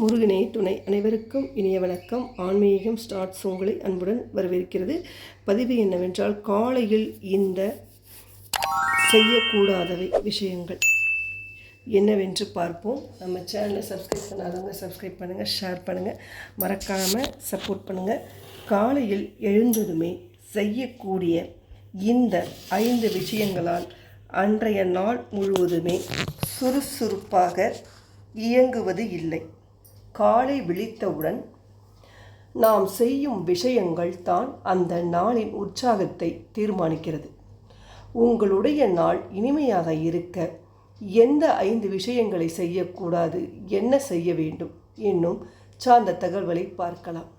முருகனே துணை அனைவருக்கும் இனிய வணக்கம். ஆன்மீகம் ஸ்டார்ட்ஸ் உங்களை அன்புடன் வரவேற்கிறது. பதிவு என்னவென்றால் காலையில் இந்த செய்யக்கூடாதவை விஷயங்கள். என்னவென்று பார்ப்போம். நம்ம சேனலை சப்ஸ்கிரைப் பண்ணாதவங்க சப்ஸ்கிரைப் பண்ணுங்கள் ஷேர் பண்ணுங்கள் மறக்காமல் சப்போர்ட் பண்ணுங்கள் காலையில் எழுந்ததுமே செய்யக்கூடிய இந்த ஐந்து விஷயங்களால் அன்றைய நாள் முழுவதுமே சுறுசுறுப்பாக இயங்குவது இல்லை. காலை விழித்தவுடன் நாம் செய்யும் விஷயங்கள் தான் அந்த நாளின் உற்சாகத்தை தீர்மானிக்கிறது. உங்களுடைய நாள் இனிமையாக இருக்க எந்த ஐந்து விஷயங்களை செய்யக்கூடாது என்ன செய்ய வேண்டும்? என்னும் சார்ந்த தகவல்களை பார்க்கலாம்.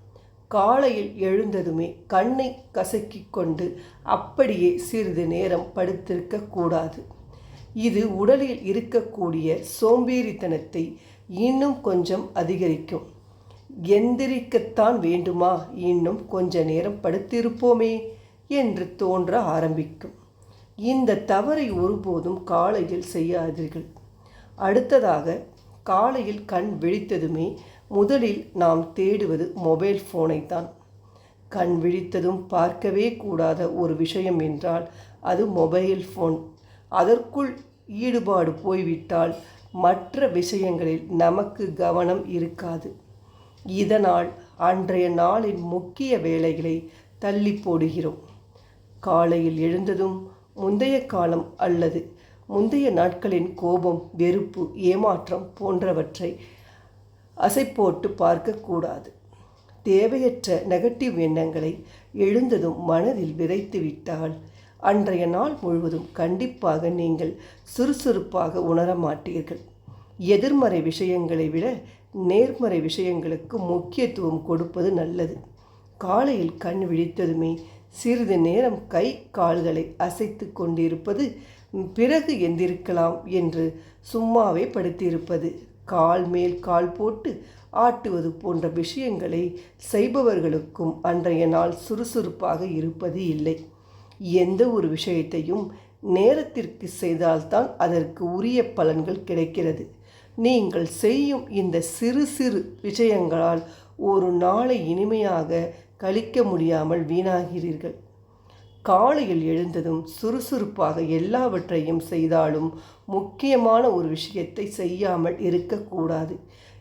காலையில் எழுந்ததுமே கண்ணை கசக்கிக் கொண்டு அப்படியே சிறிது நேரம் படுத்திருக்க கூடாது. இது உடலில் இருக்கக்கூடிய சோம்பேறித்தனத்தை இன்னும் கொஞ்சம் அதிகரிக்கும். எந்திரிக்கத்தான் வேண்டுமா? இன்னும் கொஞ்ச நேரம் படுத்திருப்போமே என்று தோன்ற ஆரம்பிக்கும். இந்த தவறை ஒருபோதும் காலையில் செய்யாதீர்கள். அடுத்ததாக காலையில் கண் விழித்ததுமே முதலில் நாம் தேடுவது மொபைல் ஃபோனை தான் கண் விழித்ததும் பார்க்கவே கூடாத ஒரு விஷயம் என்றால் அது மொபைல் ஃபோன். அதற்குள் ஈடுபாடு போய்விட்டால் மற்ற விஷயங்களில் நமக்கு கவனம் இருக்காது. இதனால் அன்றைய நாளின் முக்கிய வேலைகளை தள்ளி போடுகிறோம். காலையில் எழுந்ததும் முந்தைய காலம் அல்லது முந்தைய நாட்களின் கோபம் வெறுப்பு ஏமாற்றம் போன்றவற்றை அசைப்போட்டு பார்க்கக்கூடாது தேவையற்ற நெகட்டிவ் எண்ணங்களை எழுந்ததும் மனதில் விதைத்துவிட்டால் விட்டால் அன்றைய நாள் முழுவதும் கண்டிப்பாக நீங்கள் சுறுசுறுப்பாக உணர மாட்டீர்கள். எதிர்மறை விஷயங்களை விட நேர்மறை விஷயங்களுக்கு முக்கியத்துவம் கொடுப்பது நல்லது. காலையில் கண் விழித்ததுமே சிறிது நேரம் கை கால்களை அசைத்து கொண்டிருப்பது பிறகு எந்திருக்கலாம் என்று சும்மாவே படுத்தியிருப்பது கால் மேல் கால் போட்டு ஆட்டுவது போன்ற விஷயங்களை செய்பவர்களுக்கும் அன்றைய நாள் சுறுசுறுப்பாக இருப்பது இல்லை. எந்த ஒரு விஷயத்தையும் நேரத்திற்கு செய்தால்தான் அதற்கு உரிய பலன்கள் கிடைக்கிறது. நீங்கள் செய்யும் இந்த சிறு சிறு விஷயங்களால் ஒரு நாளை இனிமையாக கழிக்க முடியாமல் வீணாகிறீர்கள். காலையில் எழுந்ததும் சுறுசுறுப்பாக எல்லாவற்றையும் செய்தாலும் முக்கியமான ஒரு விஷயத்தை செய்யாமல் இருக்கக்கூடாது.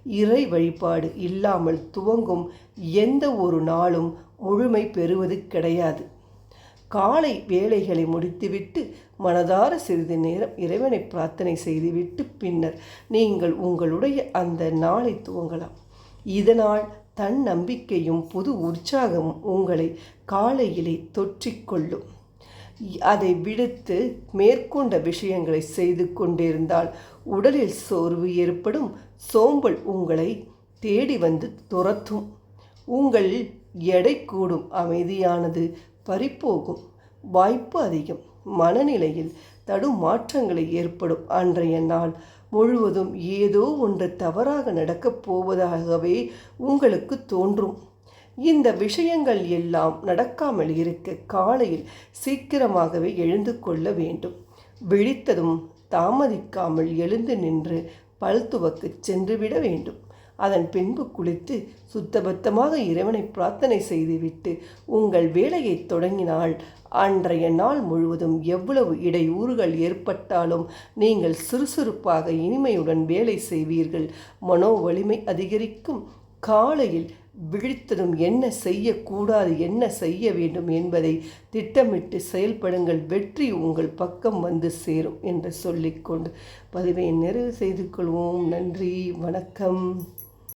இறை வழிபாடு இல்லாமல் துவங்கும் எந்த ஒரு நாளும் முழுமை பெறுவது கிடையாது. காலை வேலைகளை முடித்துவிட்டு மனதார சிறிது நேரம் இறைவனை பிரார்த்தனை செய்துவிட்டு பின்னர் நீங்கள் உங்களுடைய அந்த நாளை துவங்கலாம். இதனால் தன் நம்பிக்கையும் புது உற்சாகமும் உங்களை காலையிலே தொற்றிக்கொள்ளும் அதை விடுத்து மேற்கொண்ட விஷயங்களை செய்து கொண்டிருந்தால் உடலில் சோர்வு ஏற்படும். சோம்பல் உங்களை தேடி வந்து துரத்தும். உங்கள் எடை கூடும். அமைதியானது பறிப்போகும் வாய்ப்பு அதிகம். மனநிலையில் தடுமாற்றங்களை ஏற்படும். அன்றைய நாள் முழுவதும் ஏதோ ஒன்று தவறாக நடக்கப் போவதாகவே உங்களுக்கு தோன்றும். இந்த விஷயங்கள் எல்லாம் நடக்காமல் இருக்க காலையில் சீக்கிரமாகவே எழுந்து கொள்ள வேண்டும். விழித்ததும் தாமதிக்காமல் எழுந்து நின்று பல் துவக்கு சென்றுவிட வேண்டும். அதன் பின்பு குளித்து சுத்தபத்தமாக இறைவனை பிரார்த்தனை செய்துவிட்டு உங்கள் வேலையை தொடங்கினால் அன்றைய நாள் முழுவதும் எவ்வளவு இடையூறுகள் ஏற்பட்டாலும் நீங்கள் சுறுசுறுப்பாக இனிமையுடன் வேலை செய்வீர்கள். மனோ வலிமை அதிகரிக்கும். காலையில் விழித்ததும் என்ன செய்யக்கூடாது என்ன செய்ய வேண்டும் என்பதை திட்டமிட்டு செயல்படுங்கள். வெற்றி உங்கள் பக்கம் வந்து சேரும் என்று சொல்லிக்கொண்டு பதிவை நிறைவு செய்து கொள்வோம். நன்றி வணக்கம்.